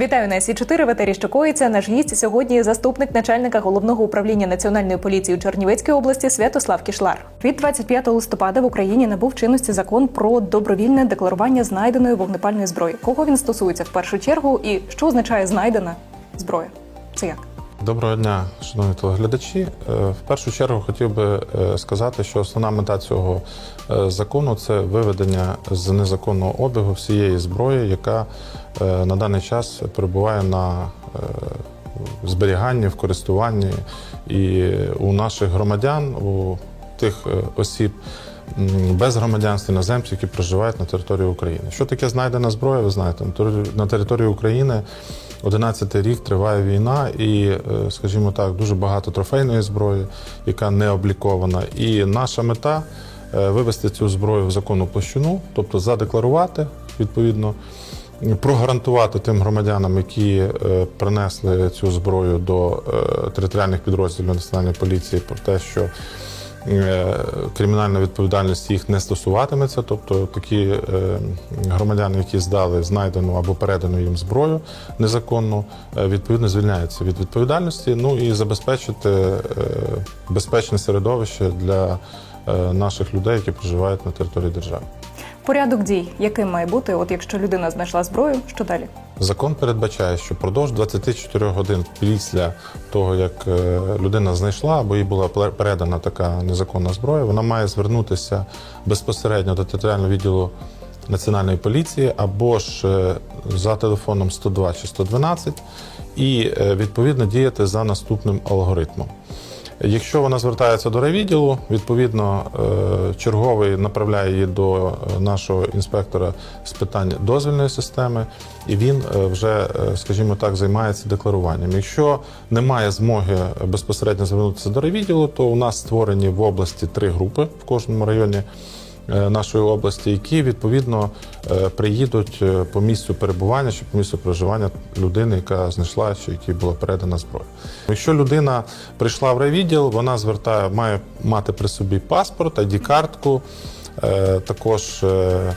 Вітаю на сі 4 в етері що коїться. Наш гість сьогодні заступник начальника головного управління національної поліції у Чернівецькій області Святослав Кішлар. Від 25 листопада в Україні набув чинності закон про добровільне декларування знайденої вогнепальної зброї. Кого він стосується в першу чергу, і що означає знайдена зброя? Це як? Доброго дня, шановні телеглядачі. Е, В першу чергу хотів би е, сказати, що основна мета цього е, закону це виведення з незаконного обігу всієї зброї, яка на даний час перебуває на зберіганні, в користуванні і у наших громадян, у тих осіб без громадянства іноземців, які проживають на території України. Що таке знайдена зброя? Ви знаєте, на на території України 11 рік триває війна, і, е, скажімо так, дуже багато трофейної зброї, яка не облікована. І наша мета е, вивести цю зброю в законну площину, тобто задекларувати відповідно. Прогарантувати тим громадянам, які е, принесли цю зброю до територіальних підрозділів національної поліції, про те, що кримінальна відповідальність їх не стосуватиметься. Тобто такі е, громадяни, які здали знайдену або передану їм зброю незаконну, е, відповідно звільняються від відповідальності. Ну і забезпечити е, безпечне середовище для е, наших людей, які проживають на території держави. Порядок дій, яким має бути, от якщо людина знайшла зброю, що далі? Закон передбачає, що впродовж 24 годин після того, як е, людина знайшла або їй була передана така незаконна зброя, вона має звернутися безпосередньо до територіального відділу національної поліції або ж е, за телефоном 102 чи 112 і е, відповідно діяти за наступним алгоритмом. Якщо вона звертається до райвідділу, відповідно е, черговий направляє її до е, нашого інспектора з питань дозвільної системи, і він е, вже, скажімо так, займається декларуванням. Якщо немає змоги безпосередньо звернутися до райвідділу, то у нас створені в області три групи в кожному районі нашої області, які відповідно е, приїдуть е, по місцю перебування чи по місцю проживання людини, яка знайшла чи якій була передана зброя. Якщо людина прийшла в райвідділ, вона звертає, має мати при собі паспорт, id картку е, також е,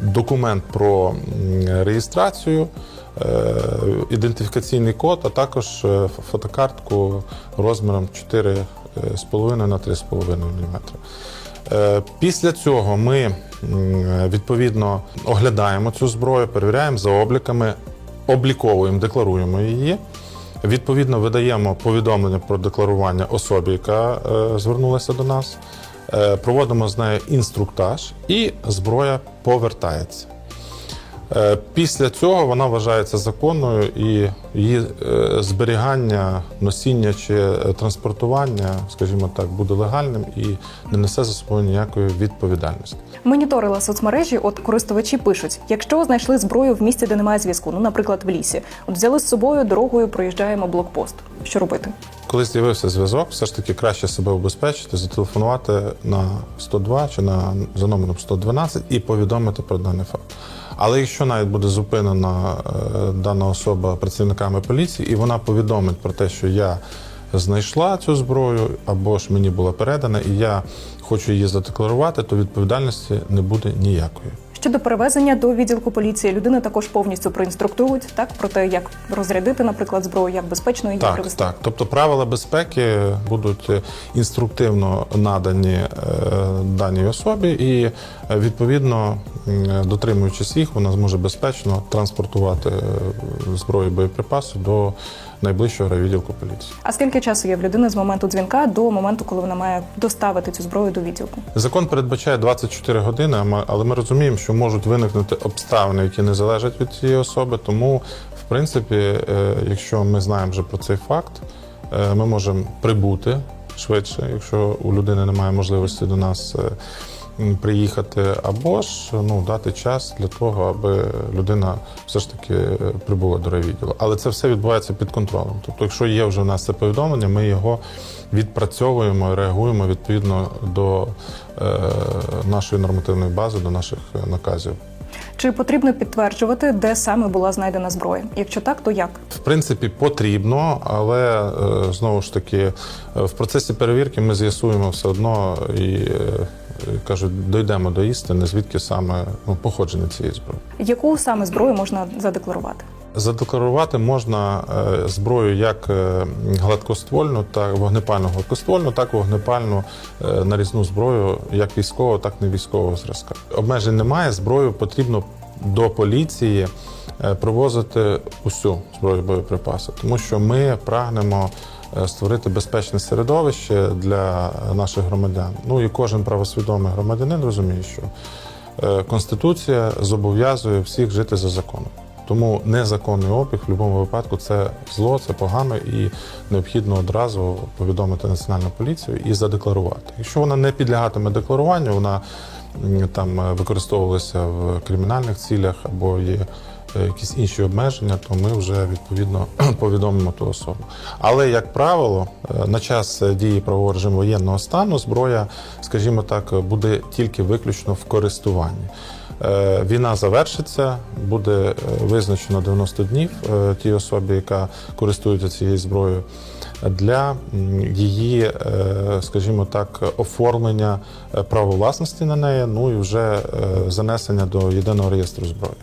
документ про реєстрацію. е, Ідентифікаційний код, а також е, фотокартку розміром 4,5 на 3,5 мм. Е, Після цього ми відповідно оглядаємо цю зброю, перевіряємо за обліками, обліковуємо, декларуємо її. Відповідно, видаємо повідомлення про декларування особі, яка е, звернулася до нас. Е, проводимо з нею інструктаж, і зброя повертається. Е, Після цього вона вважається законною і її е, зберігання, носіння чи е, транспортування, скажімо так, буде легальним і не несе за собою ніякої відповідальності. Моніторила соцмережі, от користувачі пишуть: якщо знайшли зброю в місці, де немає зв'язку, ну, наприклад, в лісі, от взяли з собою дорогою, проїжджаємо блокпост. Що робити? Коли з'явився зв'язок, все ж таки краще себе убезпечити, зателефонувати на 102 чи на за номером 112 і повідомити про даний факт. Але якщо навіть буде зупинена е, дана особа працівниками поліції, і вона повідомить про те, що я знайшла цю зброю, або ж мені була передана, і я хочу її задекларувати, то відповідальності не буде ніякої. Щодо перевезення до відділку поліції, людину також повністю проінструктують так про те, як розрядити, наприклад, зброю, як безпечно її Так, привезти. так. Тобто правила безпеки будуть е, інструктивно надані е, даній особі, і е, відповідно, дотримуючись їх, вона зможе безпечно транспортувати зброю боєприпаси до найближчого райвідділку поліції. А скільки часу є в людини з моменту дзвінка до моменту, коли вона має доставити цю зброю до відділку? Закон передбачає 24 години, але ми розуміємо, що можуть виникнути обставини, які не залежать від цієї особи. Тому, в принципі, е, якщо ми знаємо вже про цей факт, е, ми можемо прибути швидше, якщо у людини немає можливості до нас. Приїхати або ж ну дати час для того, аби людина все ж таки е, прибула до райвідділу. Але це все відбувається під контролем. Тобто, якщо є вже у нас це повідомлення, ми його відпрацьовуємо реагуємо відповідно до е, нашої нормативної бази, до наших е, наказів. Чи потрібно підтверджувати, де саме була знайдена зброя? Якщо так, то як? В принципі, потрібно, але е, знову ж таки, в процесі перевірки ми з'ясуємо все одно і кажуть, дійдемо до істини, звідки саме ну, походження цієї зброї. Яку саме зброю можна задекларувати? Задекларувати можна е, зброю як е, гладкоствольну, так вогнепальну гладкоствольну, так вогнепальну е, нарізну зброю, як військового, так і не військового зразка. Обмежень немає. Зброю потрібно до поліції привозити усю зброю боєприпаси, тому що ми прагнемо створити безпечне середовище для наших громадян. Ну і кожен правосвідомий громадянин розуміє, що е, Конституція зобов'язує всіх жити за законом. Тому незаконний обіг в будь-якому випадку це зло, це погано і необхідно одразу повідомити національну поліцію і задекларувати. Якщо вона не підлягатиме декларуванню, вона там е, використовувалася в кримінальних цілях або є е, якісь інші обмеження, то ми вже відповідно повідомимо ту особу. Але як правило, е, на час е, дії правового режиму воєнного стану зброя, скажімо так, буде тільки виключно в користуванні. Е, Війна завершиться, буде е, визначено 90 днів е, тій особі, яка користується цією зброєю, для її, е, скажімо так, оформлення е, права власності на неї, ну і вже е, занесення до єдиного реєстру зброї.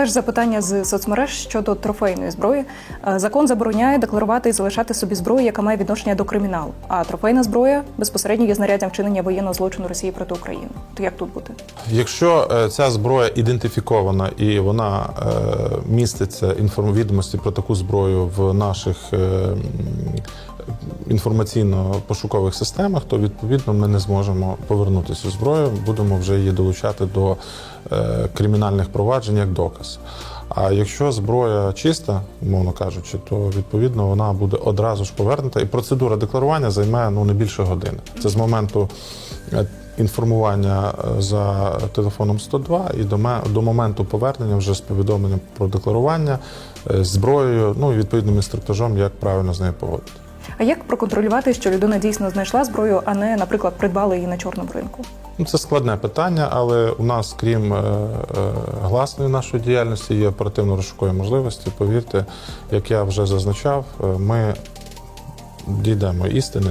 Теж запитання з соцмереж щодо трофейної зброї. Е, Закон забороняє декларувати і залишати собі зброю, яка має відношення до криміналу. А трофейна зброя безпосередньо є знаряддям вчинення воєнного злочину Росії проти України. То як тут бути? Якщо е, ця зброя ідентифікована і вона е, міститься інформ... відомості про таку зброю в наших інформаційно-пошукових системах, то відповідно ми не зможемо повернути цю зброю, будемо вже її долучати до кримінальних проваджень як доказ. А якщо зброя чиста, умовно кажучи, то відповідно вона буде одразу ж повернута, і процедура декларування займе ну не більше години. Це з моменту е, інформування е, за телефоном 102 і до ме- до моменту повернення вже з повідомленням про декларування е, зброєю, ну і відповідним інструктажом, як правильно з нею поводити. А як проконтролювати, що людина дійсно знайшла зброю, а не, наприклад, придбала її на чорному ринку? Ну, це складне питання, але у нас, крім е, е, гласної нашої діяльності, є оперативно-розшукові можливості. Повірте, як я вже зазначав, е, ми дійдемо істини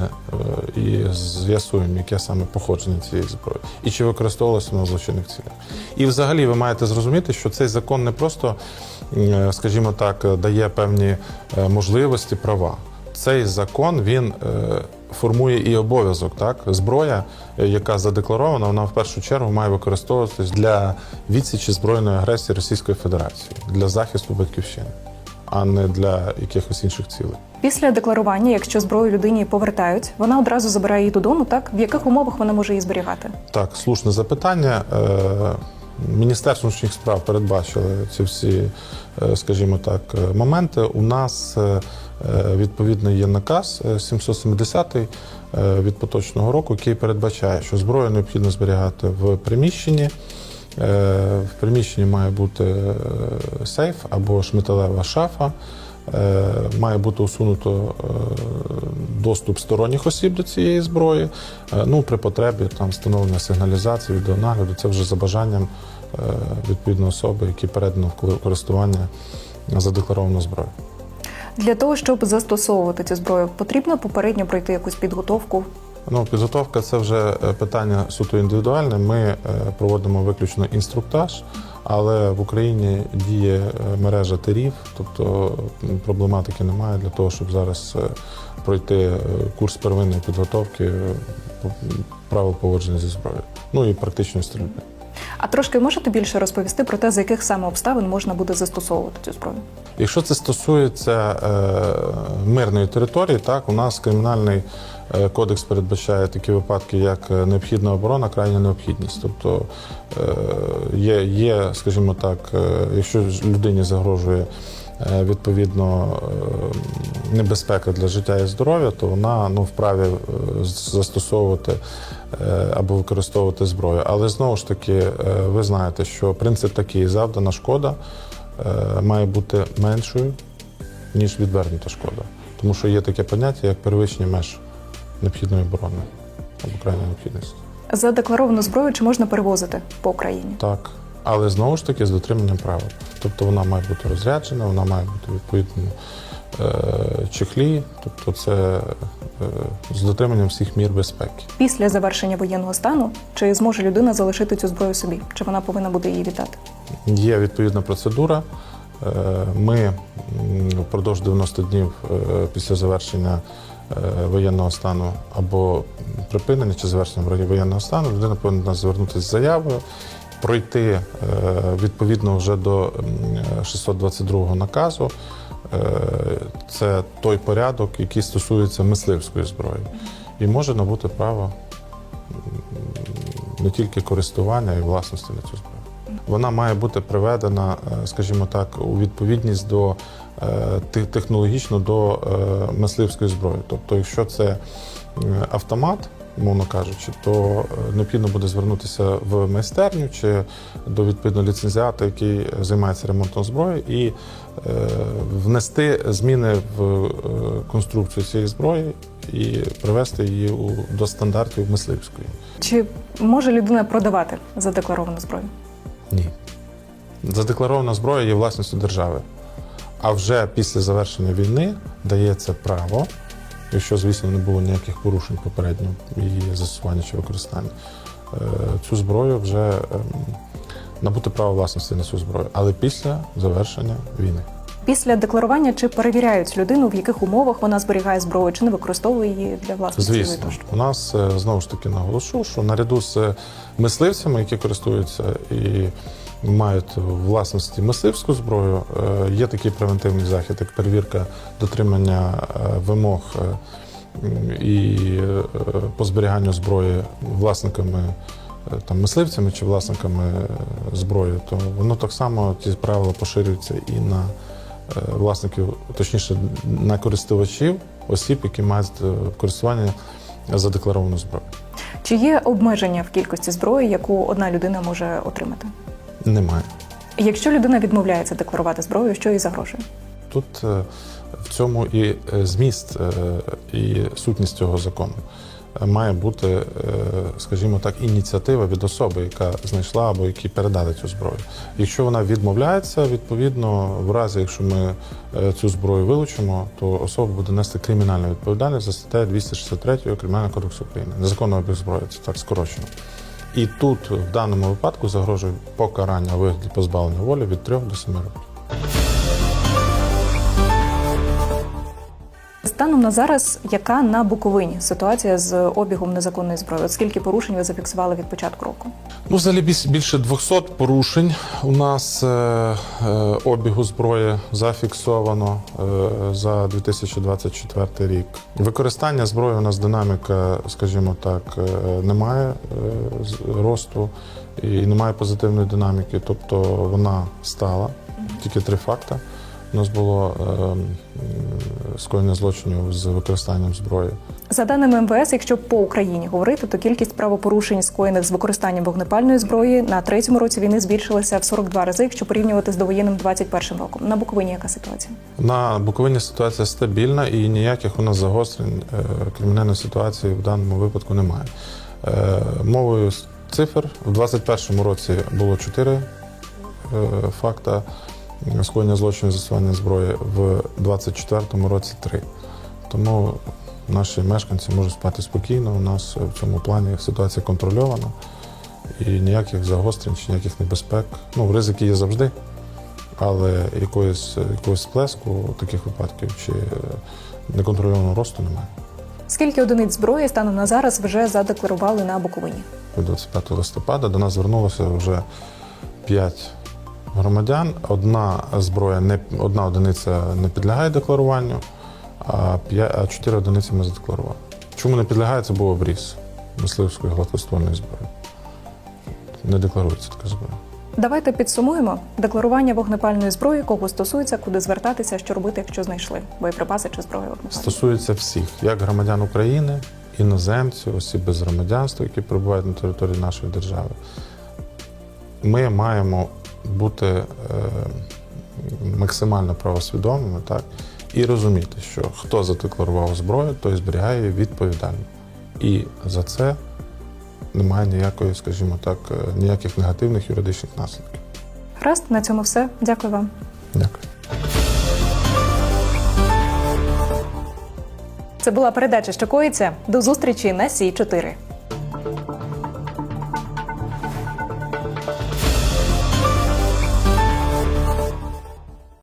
і з'ясуємо, яке саме походження цієї зброї, і чи використовувалося в злочинних цілях. І взагалі ви маєте зрозуміти, що цей закон не просто, скажімо так, дає певні можливості, права. Цей закон він е, формує і обов'язок. Так, зброя, е, яка задекларована, вона в першу чергу має використовуватись для відсічі збройної агресії Російської Федерації для захисту батьківщини, а не для якихось інших цілей. Після декларування, якщо зброю людині повертають, вона одразу забирає її додому. Так в яких умовах вона може її зберігати? Так, слушне запитання. Е, Міністерство внутрішніх справ передбачили ці всі, скажімо так, моменти. У нас відповідно є наказ е, 770 е, від поточного року, який передбачає, що зброю необхідно зберігати в приміщенні. Е, В приміщенні має бути е, сейф або ж металева шафа. Е, Має бути усунуто е, доступ сторонніх осіб до цієї зброї. Е, Ну, при потребі там встановлення сигналізації, відеонагляду. Це вже за бажанням е, відповідно особи, які передано в користування задекларовану зброю. Для того щоб застосовувати цю зброю, потрібно попередньо пройти якусь підготовку. Ну, підготовка це вже е, питання суто індивідуальне. Ми е, проводимо виключно інструктаж, але в Україні діє е, мережа тирів, тобто проблематики немає для того, щоб зараз пройти курс первинної підготовки правил поводження зі зброєю. Ну і практичної стрільби. А трошки можете більше розповісти про те, за яких саме обставин можна буде застосовувати цю зброю? Якщо це стосується е, мирної території, так у нас кримінальний е, кодекс передбачає такі випадки, як е, необхідна оборона, крайня необхідність. Тобто е, є, є, скажімо так, е, якщо людині загрожує відповідно е, небезпека для життя і здоров'я, то вона ну, вправі е, застосовувати е, або використовувати зброю. Але знову ж таки, е, ви знаєте, що принцип такий завдана шкода е, має бути меншою, ніж відвернута шкода. Тому що є таке поняття, як перевищення меж необхідної оборони або крайньої необхідності. Задекларовану зброю чи можна перевозити по Україні? Так. Але знову ж таки з дотриманням правил. Тобто вона має бути розряджена, вона має бути відповідно е, чехлі, тобто це е, з дотриманням всіх мір безпеки. Після завершення воєнного стану чи зможе людина залишити цю зброю собі? Чи вона повинна буде її віддати? Є відповідна процедура. Е, Ми впродовж 90 днів після завершення воєнного стану або припинення чи завершення воєнного стану людина повинна звернутися з заявою, пройти е, відповідно вже до м, 622 наказу. Е, Це той порядок, який стосується мисливської зброї, і може набути право не тільки користування і власності на цю зброю. Вона має бути приведена, е, скажімо так, у відповідність до технологічно до мисливської зброї. Тобто, якщо це автомат, мовно кажучи, то е, необхідно буде звернутися в майстерню чи до відповідного ліцензіата, який займається ремонтом зброї, і е, внести зміни в е, конструкцію цієї зброї і привести її до стандартів мисливської. Чи може людина продавати задекларовану зброю? Ні. Задекларована зброя є власністю держави. А вже після завершення війни дається право, якщо, звісно, не було ніяких порушень попередньо її застосування чи використання, е, цю зброю вже ем, набути право власності на цю зброю, але після завершення війни. Після декларування чи перевіряють людину, в яких умовах вона зберігає зброю, чи не використовує її для власних цілей Звісно, у нас е, знову ж таки наголошу, що наряду з е, мисливцями, які користуються і мають у власності мисливську зброю, е, є такий превентивний захід, як перевірка дотримання е, вимог е, і по зберіганню зброї власниками. Там мисливцями чи власниками зброї, то воно так само ті правила поширюються і на власників, точніше, на користувачів, осіб, які мають користування задекларовану зброю. Чи є обмеження в кількості зброї, яку одна людина може отримати? Немає. Якщо людина відмовляється декларувати зброю, що їй загрожує? Тут е, в цьому і е, зміст, е, і сутність цього закону. Має бути, скажімо так, ініціатива від особи, яка знайшла або якій передали цю зброю. Якщо вона відмовляється, відповідно, в разі, якщо ми цю зброю вилучимо, то особа буде нести кримінальну відповідальність за статтею 263 Кримінального кодексу України. Незаконний обіг зброї, це так скорочено. І тут в даному випадку загрожує покарання вигляді позбавлення волі від 3 до 7 років. Станом на зараз, яка на Буковині ситуація з обігом незаконної зброї? От скільки порушень ви зафіксували від початку року? Ну, взагалі більше 200 порушень у нас е, е, обігу зброї зафіксовано е, за 2024 рік. Використання зброї у нас динаміка, скажімо так, е, немає е, росту і немає позитивної динаміки, тобто вона стала. Тільки три факти. У нас було е, скоєння злочинів з використанням зброї. За даними МВС, якщо по Україні говорити, то кількість правопорушень, скоєних з використанням вогнепальної зброї на третьому році війни збільшилася в 42 рази, якщо порівнювати з довоєнним 21 роком. На Буковині яка ситуація? На Буковині ситуація стабільна і ніяких у нас загострень е, кримінальної ситуації в даному випадку немає. Е, Мовою цифр в 2021 році було 4 е, факта скоєння злочинів застосування зброї, в 2024 році 3. Тому наші мешканці можуть спати спокійно. У нас в цьому плані ситуація контрольована і ніяких загострень чи ніяких небезпек. Ну, ризики є завжди але якоїсь, якогось сплеску таких випадків чи е, неконтрольованого росту немає. Скільки одиниць зброї станом на зараз вже задекларували на Буковині? 25 листопада до нас звернулося вже 5 громадян. Одна зброя не одна одиниця не підлягає декларуванню, а 5, а 4 одиниці ми задекларували. Чому не підлягає? Це був обріз мисливської гладкоствольної зброї. Не декларується така зброя. Давайте підсумуємо декларування вогнепальної зброї, кого стосується, куди звертатися, що робити, якщо знайшли боєприпаси чи зброю. Стосується всіх, як громадян України, іноземців, осіб без громадянства, які перебувають на території нашої держави. Ми маємо бути е, максимально правосвідомими так, і розуміти, що хто задекларував зброю, той зберігає її відповідально. І за це немає ніякої, скажімо так, е, ніяких негативних юридичних наслідків. Гаразд, на цьому все. Дякую вам. Дякую. Це була передача, що коїться. До зустрічі на Сі 4